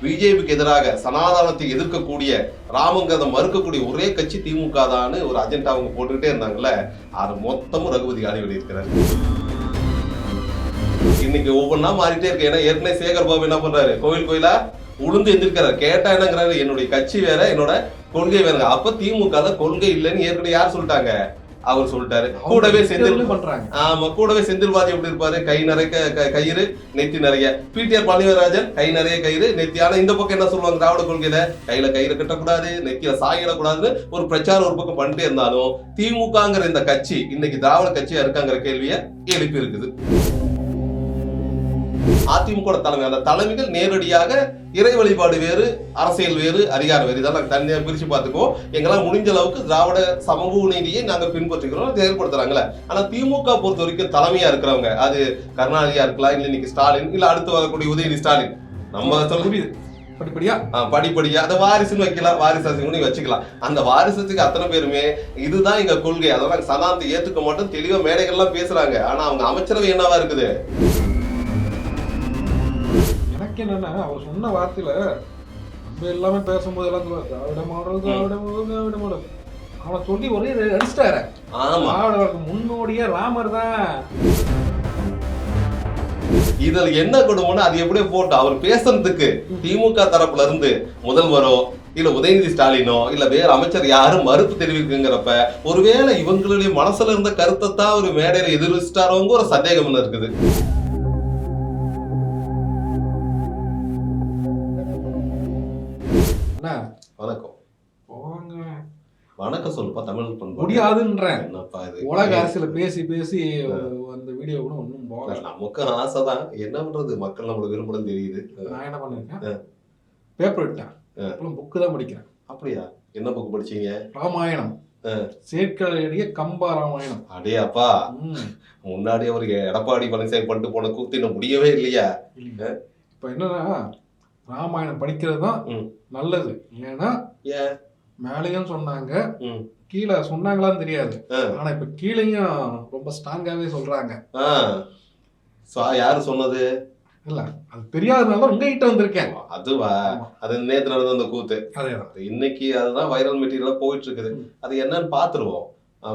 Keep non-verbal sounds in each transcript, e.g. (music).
பிஜேபிக்கு எதிராக சனாதானத்தை எதிர்க்கக்கூடிய ராமங்கிறத மறுக்கக்கூடிய ஒரே கட்சி திமுக தான்னு ஒரு அஜெண்டா அவங்க போட்டுக்கிட்டே இருந்தாங்கல்ல அது மொத்தமும் ரகுபதி காலி வெளியிருக்கிறார் இன்னைக்கு ஒவ்வொன்றா மாறிட்டே இருக்கு. ஏன்னா ஏற்கனவே சேகர் பாபு என்ன பண்றாரு? கோவில் கோயிலா? உளுந்து எந்திருக்கிறார். கேட்டா என்னங்கிறாரு? என்னுடைய கட்சி வேற என்னோட கொள்கை வேறங்க. அப்ப திமுக கொள்கை இல்லைன்னு ஏற்கனவே யார் சொல்லிட்டாங்க? அவர் சொல்லிட்டாரு. கூடவே செந்தில் செந்தில் பண்றாங்க. ஆமா கூடவே செந்தில்வாதி எப்படி இருப்பாரு? கை நிறைய கயிறு நெத்தி நிறைய. பிடிஆர் பழனிவராஜன் கை நிறைய கயிறு நெத்தி. ஆனா இந்த பக்கம் என்ன சொல்லுவாங்க திராவிட கொள்கையில? கையில கயிறு கட்டக்கூடாது நெத்தியில சாயிடக்கூடாதுன்னு ஒரு பிரச்சாரம் ஒரு பக்கம் பண்ணிட்டே இருந்தாலும் திமுகங்கிற இந்த கட்சி இன்னைக்கு திராவிட கட்சியா இருக்காங்கிற கேள்வியை எழுப்பி இருக்குது அதிமுக தலைமை அந்த தலைமைகள் நேரடியாக இறை வழிபாடு வேறு அரசியல் வேறு அதிகாரம் வேறு. இதெல்லாம் தனியாக பிரிச்சு பார்த்துக்குவோம். எங்களால் முடிஞ்ச அளவுக்கு திராவிட சமூக நீதியை நாங்கள் பின்பற்றுகிறோம். அதை செயல்படுத்துறாங்களே. ஆனா திமுக பொறுத்த வரைக்கும் தலைமையா இருக்கிறவங்க அது கருணாநிதியா இருக்கலாம் இல்ல இன்னைக்கு ஸ்டாலின் இல்ல அடுத்து வரக்கூடிய உதயநிதி ஸ்டாலின். நம்ம சொல்ல படிப்படியா? படிப்படியா. அதை வாரிசுன்னு வைக்கலாம் வாரிசு அரசியல் வச்சுக்கலாம். அந்த வாரிசுக்கு அத்தனை பேருமே இதுதான் எங்க கொள்கை. அதெல்லாம் சதாந்தி ஏத்துக்க மாட்டோம். தெளிவா மேடைகள்லாம் பேசுறாங்க. ஆனா அவங்க அமைச்சரவை என்னவா இருக்குது? எனக்கு என்னன்னா அவர் சொன்ன வார்த்தையில நம்ம எல்லாமே பேசும்போது எல்லாம் சொல்லுவாரு, Dravida model Dravida model Dravida model. அவனை சொல்லி ஒரே அடிச்சிட்டாரு. ஆமா. திராவிடருக்கு முன்னோடியே ராமர் தான். இதுல என்ன கொடுமைன்னா அது எப்படியோ போட்டு அவர் பேசுறதுக்கு திமுக தரப்புல இருந்து முதல்வரோ இல்ல உதயநிதி ஸ்டாலினோ இல்ல வேற அமைச்சர் யாரும் மறுப்பு தெரிவிக்குங்கிறப்ப ஒருவேளை இவங்களுடைய மனசுல இருந்த கருத்தை தான் ஒரு மேடையில எதிர்விச்சிட்டாரோங்க ஒரு சந்தேகம் இருக்குது. என்ன? வணக்கம். போங்க. வணக்கம் சொல்லுப்பா தமிழ் பண்பு முடியாதுன்றேன். என்னப்பா இது? உலக அரசியல பேசி பேசி அந்த வீடியோ கூட ஒன்றும் போகல. நமக்கு ஆசைதான். என்ன பண்றது? மக்கள் நம்மள விரும்புறது தெரியுது. நான் என்ன பண்ணிருக்கேன் பேப்பர் விட்டேன் அப்புறம் புக்கு தான் படிக்கிறேன். அப்படியா? என்ன புக் படிச்சீங்க? ராமாயணம். சேர்க்கலைய கம்பா ராமாயணம். அடே அப்பா. முன்னாடி அவர் எடப்பாடி பழனிசாமி பண்ணிட்டு போன கூத்து இன்னும் முடியவே இல்லையா. இப்ப என்னன்னா ராமாயணம் படிக்கிறது தான். நல்லது. ஏன்னா ஏன் மேலேயும் சொன்னாங்க. கீழே சொன்னாங்களான்னு தெரியாது. ஆனா இப்ப கீழேயும் ரொம்ப ஸ்ட்ராங்காவே சொல்றாங்க. யாரு சொன்னது? இல்ல அது தெரியாதனால தான் உங்ககிட்ட வந்திருக்கேன். அதுவா. அது நேத்து நடந்த அந்த கூத்து. இன்னைக்கு அதுதான் வைரல் மெட்டீரியலா போயிட்டு இருக்குது. அது என்னன்னு பாத்துருவோம்.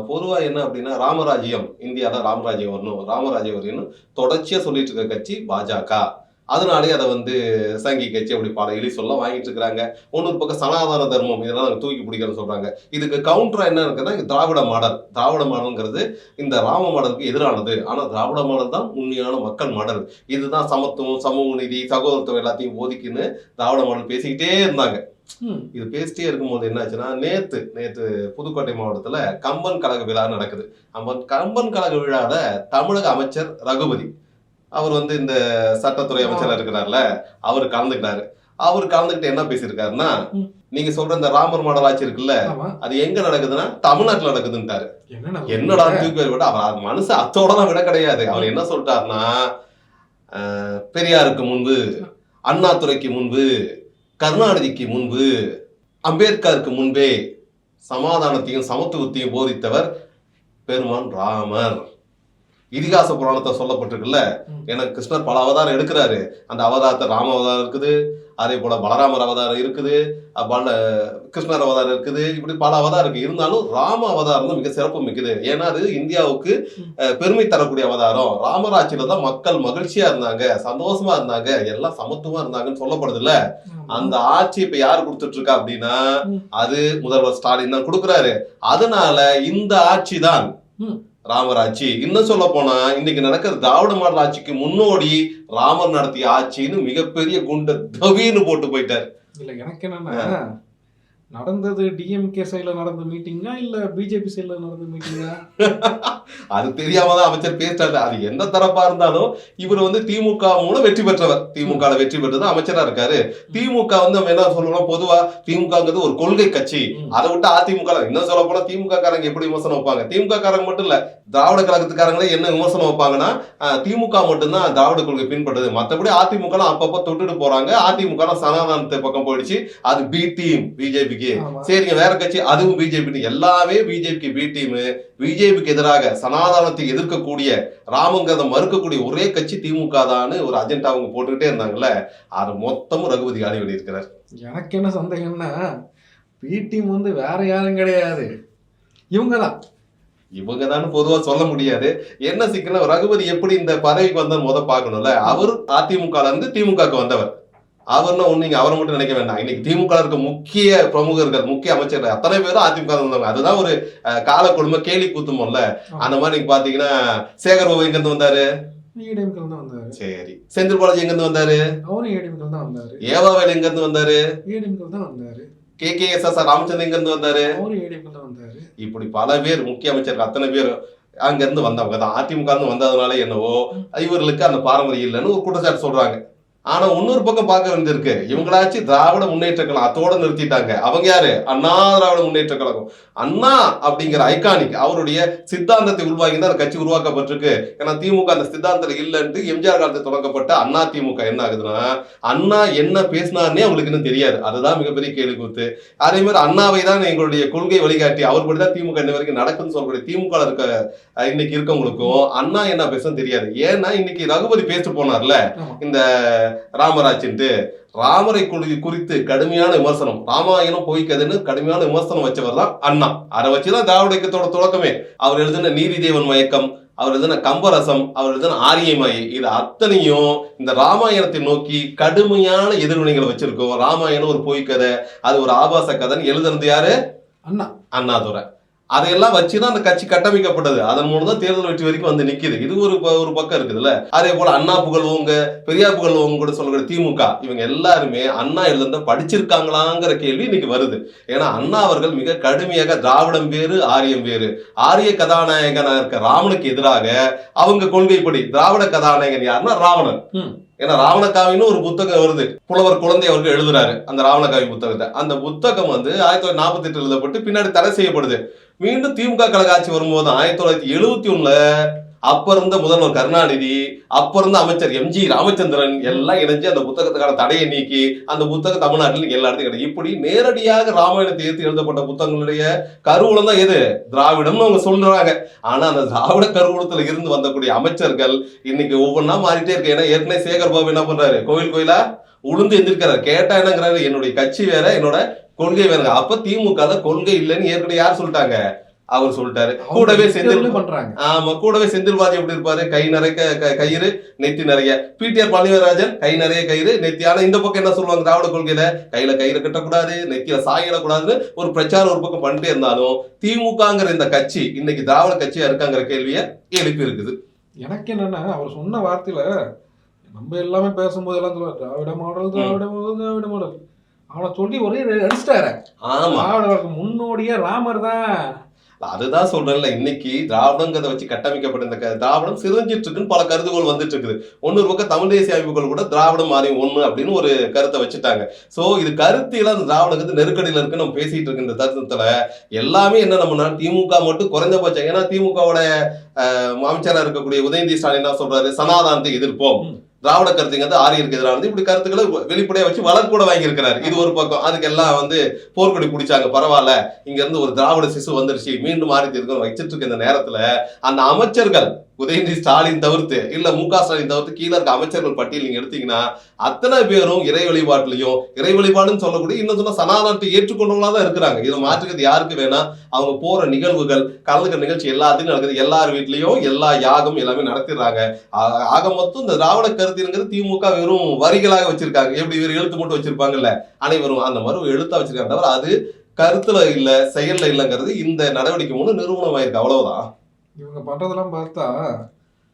பொதுவா என்ன அப்படின்னா ராமராஜ்யம் இந்தியால ராமராஜ்யம் வரணும். ராமராஜ்யம் வரணும் தொடர்ச்சியா சொல்லிட்டு இருக்க கட்சி பாஜக. அதனாலே அதை வந்து சங்கி கட்சி அப்படி பல இழி சொல்ல வாங்கிட்டு இருக்கிறாங்க. இன்னொரு பக்கம் சனாதன தர்மம் இதெல்லாம் நாங்க தூக்கி பிடிக்கிறோம்னு சொல்றாங்க. இதுக்கு கவுண்டரா என்ன இருக்குன்னா திராவிட மாடல். திராவிட மாடல்ங்கிறது இந்த ராம மாடலுக்கு எதிரானது. ஆனா திராவிட மாடல் தான் உண்மையான மக்கள் மாடல். இதுதான் சமத்துவம் சமூக நீதி சகோதரத்துவம் எல்லாத்தையும் ஒதுக்கின்னு திராவிட மாடல் பேசிக்கிட்டே இருந்தாங்க. இது பேசிட்டே இருக்கும்போது என்னாச்சுன்னா நேத்து நேத்து புதுக்கோட்டை மாவட்டத்துல கம்பன் கழக விழா நடக்குது. கம்பன் கம்பன் கழக விழால தமிழக அமைச்சர் ரகுபதி அவர் வந்து இந்த சட்டத்துறை அமைச்சரா இருக்கிறார்ல அவர் கலந்துக்கிட்டாரு. அவர் கலந்துக்கிட்டு என்ன பேசியிருக்காருன்னா. நீங்க சொல்ற இந்த ராமர் மாடல் ஆட்சி இருக்குல்ல அது எங்க நடக்குதுன்னா தமிழ்நாட்டுல நடக்குதுன்ட்டாரு. என்னடா தூக்கி விட அவர் மனசு அத்தோட தான் விட கிடையாது. அவர் என்ன சொல்லிட்டாருன்னா பெரியாருக்கு முன்பு அண்ணாதுரைக்கு முன்பு கருணாநிதிக்கு முன்பு அம்பேத்கருக்கு முன்பே சமாதானத்தையும் சமத்துவத்தையும் போதித்தவர் பெருமான் ராமர். இதிகாச புராணத்தை சொல்லப்பட்டிருக்குல்ல. எனக்கு கிருஷ்ணர் பல அவதாரம் எடுக்கிறாரு. அந்த அவதாரத்தை ராம அவதாரம் இருக்குது. அதே போல பலராமர் அவதாரம் இருக்குது. பல கிருஷ்ணர் அவதாரம் இருக்குது. இப்படி பல அவதாரம் இருக்கு. இருந்தாலும் ராம அவதாரம் தான் மிக சிறப்பு மிக்குது. ஏன்னா அது இந்தியாவுக்கு பெருமை தரக்கூடிய அவதாரம். ராமராட்சியில தான் மக்கள் மகிழ்ச்சியா இருந்தாங்க சந்தோஷமா இருந்தாங்க எல்லாம் சமத்துவமா இருந்தாங்கன்னு சொல்லப்படுதுல்ல. அந்த ஆட்சி இப்ப யார் கொடுத்துட்டு இருக்கா அப்படின்னா. அது முதல்வர் ஸ்டாலின் தான் கொடுக்குறாரு. அதனால இந்த ஆட்சி தான். ராமர் ஆட்சி இன்னும் சொல்ல போனா இன்னைக்கு நடக்கிற திராவிட மாடல் ஆட்சிக்கு முன்னோடி ராமர் நடத்திய ஆட்சின்னு மிகப்பெரிய குண்ட தவின்னு போட்டு போயிட்டாரு. இல்ல எனக்கு என்னன்னா நடந்தது டிஎம்கே சைடுல நடந்த மீட்டிங்கா இல்ல பிஜேபி சைடுல நடந்த மீட்டிங்கா (laughs) அது தெரியாம தான் அமைச்சர் பேசிட்டாரு. அது எந்த தரப்பா இருந்தாலும் இவர் வந்து திமுக மூலம் வெற்றி பெற்றவர். திமுக வெற்றி பெற்றது அமைச்சரா இருக்காரு. திமுக வந்து நம்ம என்ன சொல்லணும் பொதுவா திமுகங்கிறது ஒரு கொள்கை கட்சி. அதை விட்டு அதிமுக இன்னும் சொல்ல போனா திமுக காரங்க எப்படி விமர்சனம் வைப்பாங்க? திமுக காரங்க மட்டும் இல்ல திராவிட கழகத்துக்காரங்களே என்ன விமர்சனம் வைப்பாங்கன்னா திமுக மட்டும்தான் திராவிட கொள்கை பின்பற்றுது. மத்தபடி அதிமுக அப்பப்ப தொட்டுட்டு போறாங்க. அதிமுக சனாதனத்தை பக்கம் போயிடுச்சு. அது பி டீம் பிஜேபிக்கு பிஜேபிக்கு. சரிங்க வேற கட்சி அதுவும் பிஜேபி எல்லாமே பிஜேபிக்கு பி டீம் பிஜேபிக்கு எதிராக சனாதனத்தை எதிர்க்கக்கூடிய ராமங்கிறத மறுக்கக்கூடிய ஒரே கட்சி திமுக தான்னு ஒரு அஜெண்டா அவங்க போட்டுக்கிட்டே இருந்தாங்கல்ல அது மொத்தமும் ரகுபதி காலி பண்ணியிருக்கிறார். எனக்கு என்ன சந்தேகம்னா பி டீம் வந்து வேற யாரும் கிடையாது. இவங்க தான் இவங்க தான் பொதுவா சொல்ல முடியாது. என்ன சிக்கன ரகுபதி எப்படி இந்த பதவிக்கு வந்தார் முத பார்க்கணும்ல. அவர் அதிமுக இருந்து திமுகக்கு வந்தவர். அவர்னா ஒண்ணு நீங்க அவரை மட்டும் நினைக்க வேண்டாம். இன்னைக்கு திமுக இருக்க முக்கிய பிரமுகர்கள் முக்கிய அமைச்சர்கள் அத்தனை பேரும் அதிமுக ல வந்தவங்க அதுதான் ஒரு கால கொடுமை கேலி கூத்துமோல்ல. அந்த மாதிரி நீங்க பாத்தீங்கன்னா சேகர் பாபு எங்க இருந்து வந்தாரு. சரி. செந்தில் பாலாஜி எங்க இருந்து வந்தாரு? அவரும் ஏடிஎம்கில் தான் வந்தாரு. ஏவாவேல் எங்க இருந்து வந்தாரு? ஏடிஎம்கில் தான் வந்தாரு. K K S S R Ramachandran எங்க இருந்து வந்தாரு. இப்படி பல பேர் முக்கிய அமைச்சர்கள் அத்தனை பேர் அங்க இருந்து வந்தவங்க. தான் அதிமுக வந்ததுனால என்னவோ இவர்களுக்கு அந்த பாரம்பரியம் இல்லைன்னு ஒரு குற்றச்சாட்டு சொல்றாங்க. ஆனா இன்னொரு பக்கம் பார்க்க வேண்டியிருக்கு. இவங்களாச்சு திராவிட முன்னேற்ற கழகம் அதோட நிறுத்திட்டாங்க. அவங்க யாரு? அண்ணா திராவிட முன்னேற்ற கழகம். அண்ணா அப்படிங்கிற ஐகானிக் அவருடைய சித்தாந்தத்தை உள்வாங்கி தான் அந்த கட்சி உருவாக்கப்பட்டிருக்கு. ஏன்னா திமுக அந்த சித்தாந்தத்துல இல்லைன்ட்டு எம்ஜிஆர் காலத்தில் தொடங்கப்பட்ட அண்ணா திமுக என்ன ஆகுதுன்னா அண்ணா என்ன பேசினார்னே அவங்களுக்கு இன்னும் தெரியாது. அதுதான் மிகப்பெரிய கேள்வி கூத்து. அதே மாதிரி அண்ணாவை தான் எங்களுடைய கொள்கை வழிகாட்டி அவர் தான் திமுக இன்ன வரைக்கும் நடக்குதுன்னு சொல்லக்கூடிய திமுக இருக்க இன்னைக்கு இருக்கவங்களுக்கும் அண்ணா என்ன பேசுன்னு தெரியாது. ஏன்னா இன்னைக்கு ரகுபதி பேசிட்டு போனார்ல. இந்த ராமராஜ்ன்ட்டு ராமரை குறி- குறித்து கடுமையான விமர்சனம். ராமாயணம் பொய்க்கதுன்னு கடுமையான விமர்சனம் வச்சவர் தான் அண்ணா. அதை வச்சுதான் திராவிட இயக்கத்தோட தொடக்கமே. அவர் எழுதின நீதிதேவன் மயக்கம் அவர் எழுதின கம்பரசம் அவர் எழுதின ஆரியமாயி இது அத்தனையும் இந்த ராமாயணத்தை நோக்கி கடுமையான எதிர்வினைகளை வச்சிருக்கோம். ராமாயணம் ஒரு பொய்க்கதை அது ஒரு ஆபாச கதைன்னு எழுதுனது யாரு? அண்ணா. அண்ணாதுரை. அதையெல்லாம் வச்சுதான் அந்த கட்சி கட்டமைக்கப்பட்டது. அதன் மூலம் தான் தேர்தல் வெற்றி வரைக்கும் வந்து நிக்குது. இது ஒரு ப- ஒரு பக்கம் இருக்குதுல்ல? அதே போல அண்ணா புகழ்வோங்க பெரியார் புகழ்வோங்க கூட சொல்கிற திமுக இவங்க எல்லாருமே அண்ணா எழுந்த படிச்சிருக்காங்களாங்கிற கேள்வி இன்னைக்கு வருது. ஏன்னா அண்ணா அவர்கள் மிக கடுமையாக திராவிடம் வேறு ஆரியம் வேறு. ஆரிய கதாநாயகனாக இருக்க ராமனுக்கு எதிராக அவங்க கொள்கைப்படி திராவிட கதாநாயகன் யாருன்னா ராவணன். ம். ஏன்னா ராவணக்காவின்னு ஒரு புத்தகம் வருது. புலவர் குழந்தை அவருக்கு எழுதுறாரு அந்த ராவணக்காவி புத்தகத்தை. அந்த புத்தகம் வந்து ஆயிரத்தி தொள்ளாயிரத்தி நாற்பத்தி எட்டு எழுதப்பட்டு பின்னாடி தடை செய்யப்படுது. மீண்டும் திமுக கழக ஆட்சி வரும்போது ஆயிரத்தி தொள்ளாயிரத்தி எழுபத்தி ஒண்ணுல அப்ப இருந்த முதல்வர் கருணாநிதி அப்ப இருந்த அமைச்சர் எம்ஜி ராமச்சந்திரன் எல்லாம் இணைஞ்சு அந்த புத்தகத்துக்கான தடையை நீக்கி அந்த புத்தகம் தமிழ்நாட்டில் எல்லா இடத்தையும் கிடையாது இப்படி நேரடியாக ராமாயணத்தை ஏற்றி எழுதப்பட்ட புத்தகங்களுடைய கருவூலம் தான் எது திராவிடம்னு அவங்க சொல்றாங்க. ஆனா அந்த திராவிட கருவூலத்துல இருந்து வந்தக்கூடிய அமைச்சர்கள் இன்னைக்கு ஒவ்வொன்றா மாறிட்டே இருக்கு. ஏன்னா ஏற்கனவே சேகர் பாபு என்ன பண்றாரு? கோவில் கோயிலா? உளுந்து எந்திரிக்கிறாரு. கேட்டா என்னங்கிறாரு? என்னுடைய கட்சி வேற என்னோட கொள்கை வேறங்க. அப்ப திமுக கொள்கை இல்லைன்னு ஏற்கனவே யார் சொல்லிட்டாங்க? அவர் சொல்லிட்டாரு. கூடவே செந்தில் செந்தில் பண்றாங்க. ஆமா கூடவே செந்தில்வாதி எப்படி இருப்பாரு? கை நிறைய கயிறு நெத்தி நிறைய. பிடிஆர் பழனிவராஜன் கை நிறைய கயிறு நெத்தி. ஆனா இந்த பக்கம் என்ன சொல்லுவாங்க திராவிட கொள்கையில? கையில கயிறு கட்டக்கூடாது நெத்தியில சாயிடக்கூடாதுன்னு ஒரு பிரச்சாரம் ஒரு பக்கம் பண்ணிட்டே இருந்தாலும் திமுகங்கிற இந்த கட்சி இன்னைக்கு திராவிட கட்சியா இருக்காங்கிற கேள்வியை எழுப்பி இருக்குது. எனக்கு என்னன்னா அவர் சொன்ன வார்த்தையில நம்ம எல்லாமே பேசும்போது எல்லாம் சொல்லுவார் Dravida model Dravida model Dravida model. அவனை சொல்லி ஒரே அடிச்சிட்டாரு. ஆமா. திராவிடர்களுக்கு முன்னோடியே ராமர் தான். அதுதான் சொல்றேன்ல இன்னைக்கு திராவிடங்கிறத வச்சு கட்டமைக்கப்பட்ட இந்த க- திராவிடம் சிறஞ்சிட்டு இருக்குன்னு பல கருதுகோள் வந்துட்டு இருக்குது ஒன்னொரு பக்கம் தமிழ் தேசிய அமைப்புகள் கூட திராவிடம் மாறி ஒண்ணு அப்படின்னு ஒரு கருத்தை வச்சுட்டாங்க. சோ இது கருத்தில அந்த திராவிடங்கிறது நெருக்கடியில இருக்கு நம்ம பேசிட்டு இருக்க இந்த தருணத்துல எல்லாமே என்ன நம்ம திமுக மட்டும் குறைஞ்சபட்சம் ஏன்னா திமுகவோட அமைச்சரா இருக்கக்கூடிய உதயநிதி ஸ்டாலின் தான் சொல்றாரு? சனாதானத்தை எதிர்ப்போம். திராவிட கருத்துங்கிறது ஆரியருக்கு எதிரானது இப்படி கருத்துக்களை வெளிப்படையா வச்சு வளர் கூட வாங்கியிருக்கிறாரு. இது ஒரு பக்கம். அதுக்கு எல்லாம் வந்து போர்க்கொடி பிடிச்சாங்க பரவாயில்ல. இங்க இருந்து ஒரு திராவிட சிசு வந்துருச்சு. மீண்டும் மாறி இருக்கணும் வச்சிட்டு இருக்க இந்த நேரத்துல அந்த அமைச்சர்கள் உதயநிதி ஸ்டாலின் தவிர்த்து இல்ல மு க ஸ்டாலின் தவிர்த்து கீழே இருக்க அமைச்சர்கள் பட்டியல் நீங்க எடுத்தீங்கன்னா அத்தனை பேரும் இறை வழிபாட்டுலயும் இறை வழிபாடுன்னு சொல்லக்கூடிய இன்னும் சொன்னா சனாதனத்தை ஏற்றுக்கொண்டவங்களா தான் இருக்கிறாங்க. இதை மாற்றுக்கிறது யாருக்கு வேணா அவங்க போற நிகழ்வுகள் கலந்துக்கிற நிகழ்ச்சி எல்லாத்தையும் நடக்குது. எல்லார் வீட்லயும் எல்லா யாகம் எல்லாமே நடத்திடுறாங்க. ஆக மொத்தம் இந்த திராவிட கருத்துங்கிறது திமுக வெறும் வரிகளாக வச்சிருக்காங்க. எப்படி இவர் எழுத்து மட்டும் வச்சிருப்பாங்கல்ல? அனைவரும் அந்த மாதிரி எழுத்தா வச்சிருக்காங்க. தவிர அது கருத்துல இல்ல செயல்ல இல்லைங்கிறது இந்த நடவடிக்கை மூலம் நிறுவனமாயிருக்கு அவ்வளவுதான். இவங்க பண்றதெல்லாம் பார்த்தா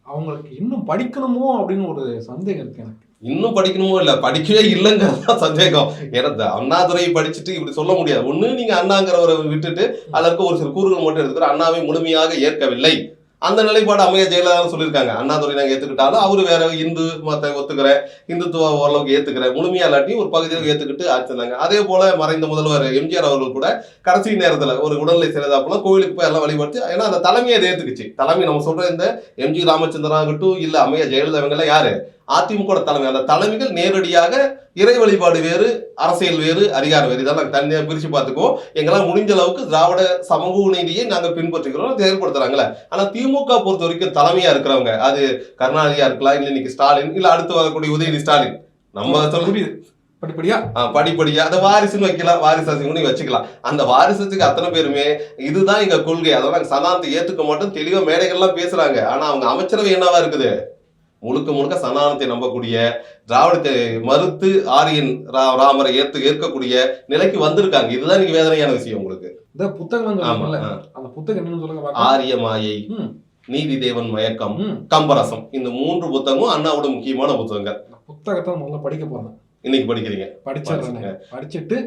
அவங்களுக்கு இன்னும் படிக்கணுமோ அப்படின்னு ஒரு சந்தேகம் இருக்கு எனக்கு. இன்னும் படிக்கணுமோ இல்ல படிக்கவே இல்லைங்கிறது தான் சந்தேகம். ஏன்னா இந்த அண்ணாதுரையை படிச்சுட்டு இப்படி சொல்ல முடியாது. ஒண்ணு நீங்க அண்ணாங்கிறவரை விட்டுட்டு இருக்க ஒரு சில கூறுகள் மட்டும் எடுத்துக்கிற அண்ணாவை முழுமையாக ஏற்கவில்லை. அந்த நிலைப்பாடு அமைய ஜெயலலிதான்னு சொல்லியிருக்காங்க. அண்ணாதுரை நாங்கள் ஏற்றுக்கிட்டாலும் அவர் வேற இந்து மத்த ஒத்துக்கிறேன் இந்துத்துவ ஓரளவுக்கு ஏற்றுக்கிறேன் முழுமையாக இல்லாட்டி ஒரு பகுதியில் ஏற்றுக்கிட்டு ஆச்சுனாங்க அதே போல மறைந்த முதல்வர் எம்ஜிஆர் அவர்கள் கூட கடைசி நேரத்தில் ஒரு உடல்நிலை சிறதாப்புல கோவிலுக்கு போய் எல்லாம் வழிபடுத்து ஏன்னா அந்த தலைமையை ஏற்றுக்குச்சு தலைமை நம்ம சொல்கிற இந்த எம்ஜி ராமச்சந்திரன் ஆகட்டும் இல்லை அமைய ஜெயலலிதா இவங்கெல்லாம் யாரு? அதிமுக தலைமை. அந்த தலைமைகள் நேரடியாக இறை வழிபாடு வேறு அரசியல் வேறு அதிகாரம் வேறு. இதெல்லாம் தனியாக பிரிச்சு பார்த்துக்குவோம். எங்களால் முடிஞ்ச அளவுக்கு திராவிட சமூக நீதியை நாங்கள் பின்பற்றுகிறோம். செயல்படுத்துறாங்களே ஆனா திமுக பொறுத்த வரைக்கும் தலைமையா இருக்கிறவங்க அது கருணாநிதியா இருக்கலாம் இல்ல இன்னைக்கு ஸ்டாலின் இல்ல அடுத்து வரக்கூடிய உதயநிதி ஸ்டாலின். நம்ம சொல்ல படிப்படியா? படிப்படியா. அந்த வாரிசுன்னு வைக்கலாம் வாரிசு அரசியல் வச்சுக்கலாம். அந்த வாரிசுக்கு அத்தனை பேருமே இதுதான் எங்க கொள்கை. அதெல்லாம் சனாதனத்தை ஏத்துக்க மாட்டோம். தெளிவா மேடைகள்லாம் பேசுறாங்க. ஆனா அவங்க அமைச்சரவை என்னவா இருக்குது? முழுக்க முழுக்க சனாதனத்தை நம்பக்கூடிய திராவிடத்தை மறுத்து ஆரியன் ரா- ராமரை ஏத்து ஏற்கக்கூடிய நிலைக்கு வந்திருக்காங்க இதுதான் நீங்க வேதனையான விஷயம் உங்களுக்கு இந்த புத்தகம். அந்த புத்தகம் என்னன்னு சொல்லுங்க. ஆரிய மாயை. நீதி தேவன் மயக்கம். கம்பரசம் இந்த மூன்று புத்தகமும் அண்ணாவோட முக்கியமான புத்தகங்கள் புத்தகத்தை முதல்ல படிக்க போறேன் இன்னைக்கு படிக்கிறீங்க. படிச்சிடுறேன். படிச்சுட்டு.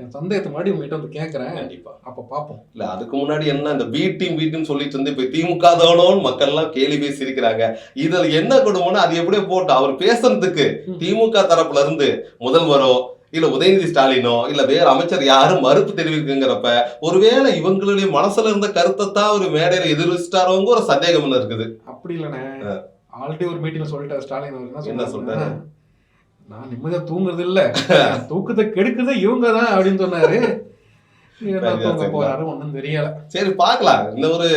என் சந்தேகத்தை மறுபடியும் உங்ககிட்ட வந்து கேட்கறேன் கண்டிப்பா. அப்ப பாப்போம். இல்ல அதுக்கு முன்னாடி என்ன இந்த பி டீம் சொல்லிட்டு இருந்து இப்ப திமுக தானோன்னு மக்கள் எல்லாம் கேலி பேசி சிரிக்கிறாங்க இதுல என்ன கொடுமைன்னா அது எப்படியோ போட்டு அவர் பேசுறதுக்கு. திமுக தரப்புல இருந்து முதல்வரோ இல்ல உதயநிதி ஸ்டாலினோ இல்ல வேற அமைச்சர் யாரும் மறுப்பு தெரிவிக்குங்கிறப்ப ஒருவேளை இவங்களுடைய மனசுல இருந்த கருத்தை தான் ஒரு மேடையில எதிர்விச்சிட்டாரோங்க ஒரு சந்தேகம் இருக்குது. அப்படி இல்லைண்ணே. ஆல்ரெடி ஒரு மீட்டிங்ல சொல்லிட்டாரு ஸ்டாலின் என்ன சொல்றாரு? நான் நிம்மதியா தூங்குறது இல்ல தூக்கத்தை கெடுக்குறது இவங்க தான் அப்படின்னு சொன்னாரு. போறாரு ஒண்ணும் தெரியல. சரி பார்க்கலாம். இன்னும் ஒரு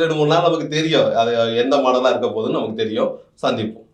ரெண்டு மூணு நாள் நமக்கு தெரியும். அது எந்த மாடலா இருக்க போகுதுன்னு நமக்கு தெரியும். சந்திப்போம்.